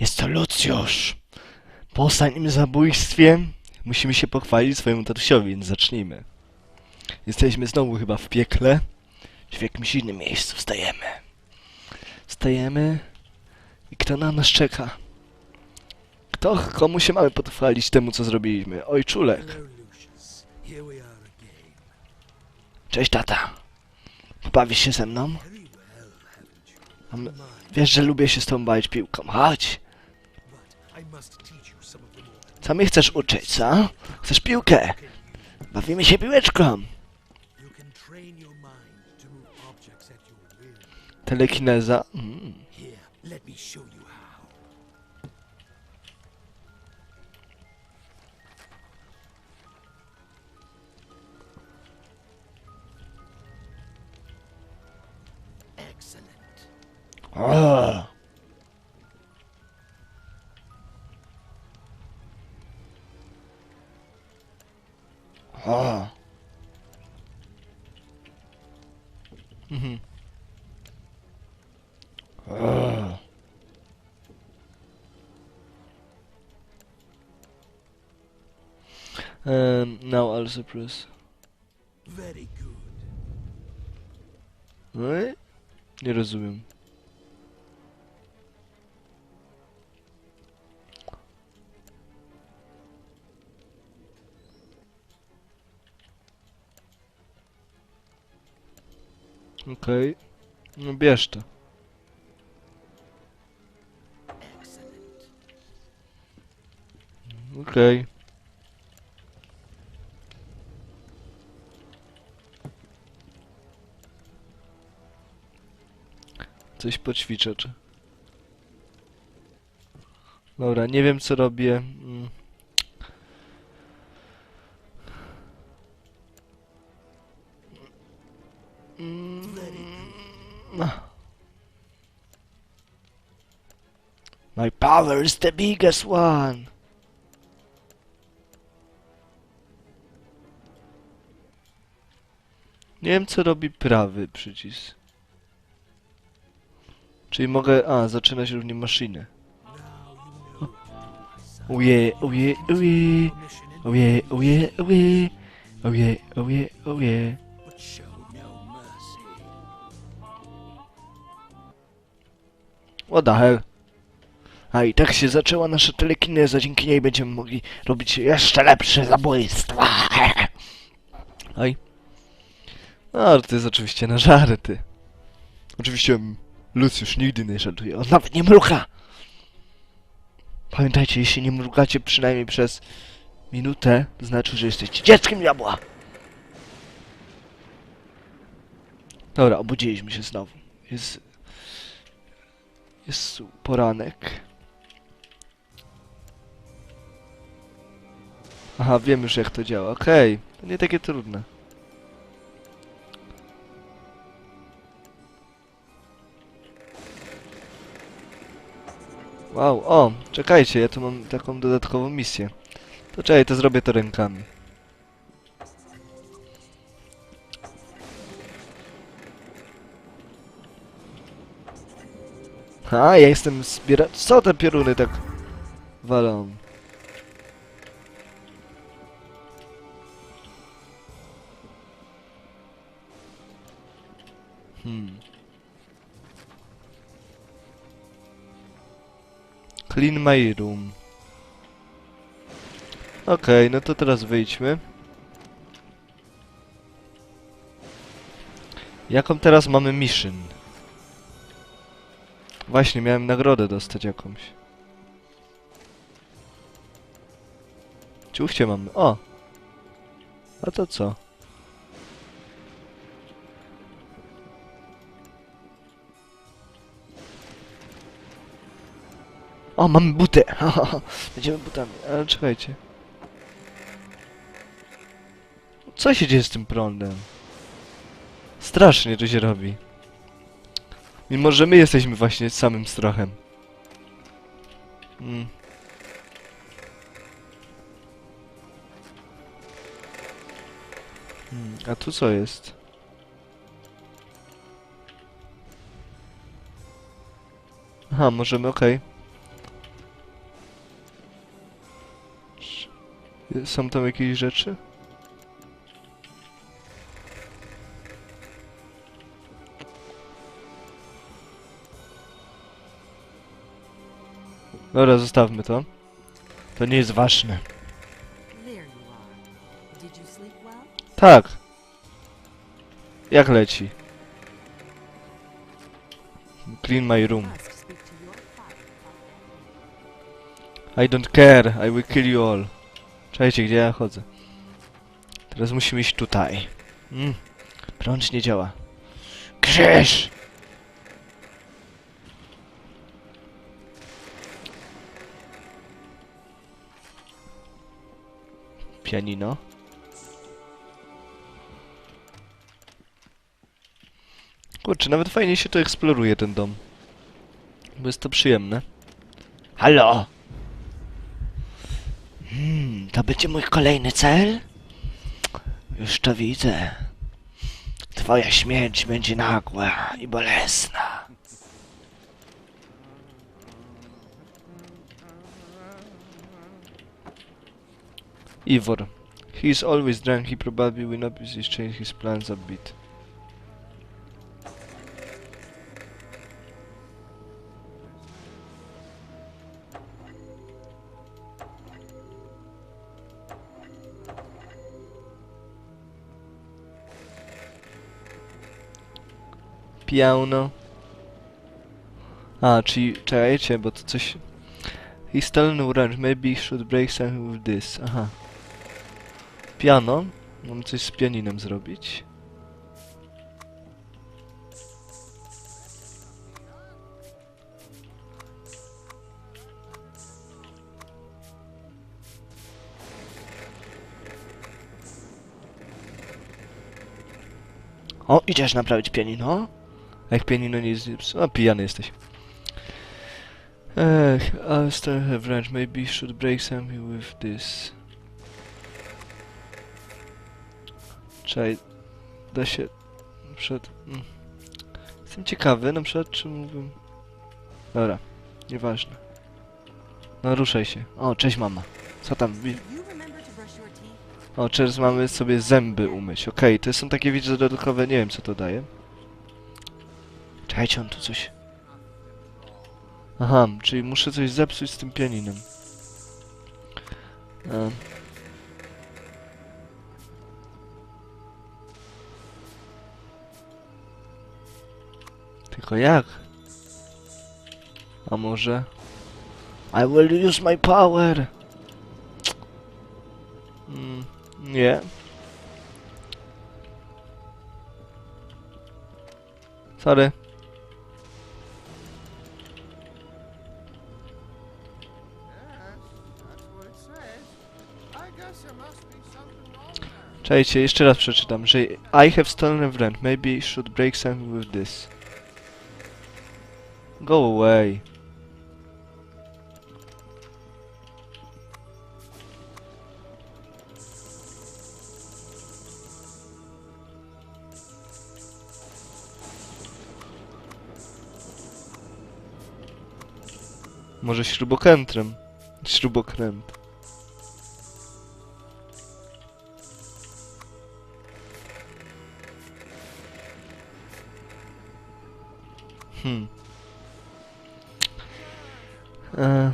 Jest to Lucjusz. Po ostatnim zabójstwie musimy się pochwalić swojemu tatusiowi, więc zacznijmy. Jesteśmy znowu chyba w piekle, czy w jakimś innym miejscu. Wstajemy. Wstajemy i kto na nas czeka? Kto, komu się mamy pochwalić temu, co zrobiliśmy? Oj, czulek. Hello, Lucius. Here we are again. Cześć, tata. Pobawisz się ze mną? Wiesz, że lubię się z tobą bawić piłką. Chodź. Co mnie chcesz uczyć, co? Chcesz piłkę? Bawimy się piłeczką. You can train Ah. Mhm. Um, now I'll suppress. Very good. Right? Nie rozumiem. Okej. No bierz to. Okej. Coś poćwiczę, czy... Dobra, nie wiem co robię. No. My power is the biggest one. Nie wiem, co robi prawy przycisk. Czyli mogę... A, zaczynać równie maszyny. Oje, oje, oje. Oje, oje, oje. Oje, oje, oje. What the hell? A i tak się zaczęła nasza telekineza, dzięki niej będziemy mogli robić jeszcze lepsze zabójstwa. Oj. No, to jest oczywiście na żarty. Oczywiście Lucius nigdy nie żartuje, on nawet nie mruga. Pamiętajcie, jeśli nie mrugacie przynajmniej przez minutę, to znaczy, że jesteście dzieckiem diabła. Dobra, obudziliśmy się znowu. Jest... Jest poranek. Aha, wiem już jak to działa. Okej, to nie takie trudne. Wow, o, czekajcie, ja tu mam taką dodatkową misję. To czekaj, to zrobię to rękami. A, ja jestem zbiera... Co te pioruny tak walą? Hmm. Clean my room. Okej, no to teraz wyjdźmy. Jaką teraz mamy mission? Właśnie, miałem nagrodę dostać jakąś. Ciuchcie mamy. O! A to co? O, mamy butę! Będziemy butami, ale czekajcie. Co się dzieje z tym prądem? Strasznie to się robi. Mimo, że my jesteśmy właśnie samym strachem. Hmm. hmm a tu co jest? Aha, możemy, okej. Okay. Są tam jakieś rzeczy? Dobra, zostawmy to. To nie jest ważne. Tak. Jak leci? Clean my room. I don't care, I will kill you all. Czekajcie, gdzie ja chodzę? Teraz musimy iść tutaj. Mm. Prąd nie działa. Krzyż! Pianino. Kurczę, nawet fajnie się to eksploruje ten dom. Bo jest to przyjemne. Halo! Hmm, to będzie mój kolejny cel? Już to widzę. Twoja śmierć będzie nagła i bolesna. Ivor. He is always drunk. He probably will not change his plans a bit. Piano. A, czyli czekajcie, bo to coś... He stolen wrench, maybe he should break something with this. Aha. Piano. Mam coś z pianinem zrobić. O, idziesz naprawić pianino? A jak pianino nie jest... O, pijany jesteś. Ech, still have. Maybe should break something with this. Czekaj, da się... Na przykład... Mm. Jestem ciekawy, na przykład, czy mógłbym... Dobra, nieważne. No, ruszaj się. O, cześć mama. Co tam? O, teraz mamy sobie zęby umyć. Okej, to są takie widzę dodatkowe, nie wiem co to daje. Czekajcie, on tu coś... Aha, czyli muszę coś zepsuć z tym pianinem. E. Tylko jak? A może... I will use my power! Mm, nie. Sorry. Czekajcie, jeszcze raz przeczytam, że I have stolen a wrench, maybe should break something with this. Go away. Może śrubokrętem. Śrubokręt. Hmm. E.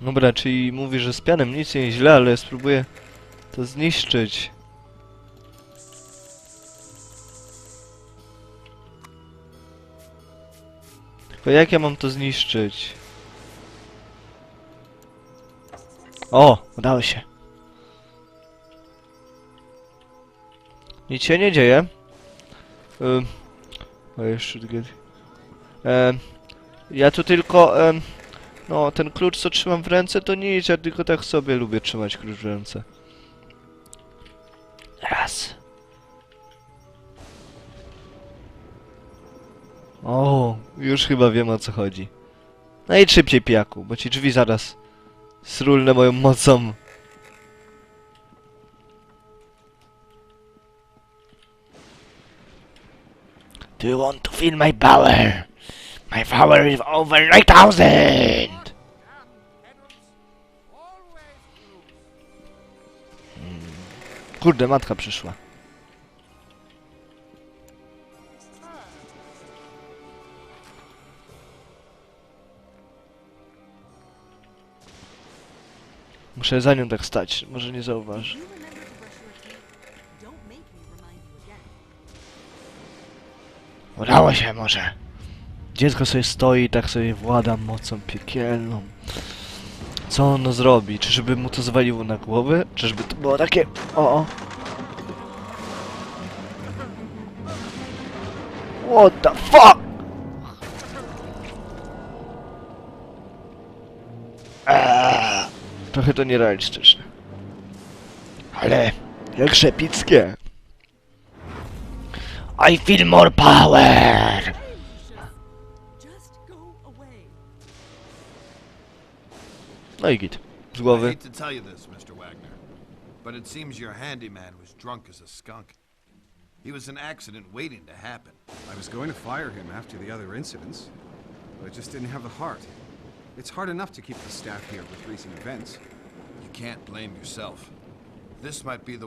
Dobra, czyli mówi, że z pianem nic nie jest źle, ale spróbuję to zniszczyć. Tylko jak ja mam to zniszczyć? O, udało się. Nic się nie dzieje. Should get... Em, ja tu tylko... em, no, ten klucz co trzymam w ręce to nic, ja tylko tak sobie lubię trzymać klucz w ręce. Raz. O, już chyba wiem o co chodzi. No i szybciej pijaku, bo ci drzwi zaraz Srulne moją mocą. Do you want to feel my power? My power is over 9000! Hmm. Kurde, matka przyszła. Muszę za nią tak stać, może nie again. Udało się może. Dziecko sobie stoi i tak sobie włada mocą piekielną. Co ono zrobi? Czy żeby mu to zwaliło na głowę? Czy żeby to było takie... O, o. What the fuck? Trochę to nierealistyczne. Ale jak szepickie. I feel more power! No i git. Z głowy. but it seems your handyman was drunk as a skunk. He was an accident waiting to happen. I was going to fire him after the other incidents, but I just didn't have the heart. It's hard enough to keep the staff here with recent events. You can't blame yourself. This might be the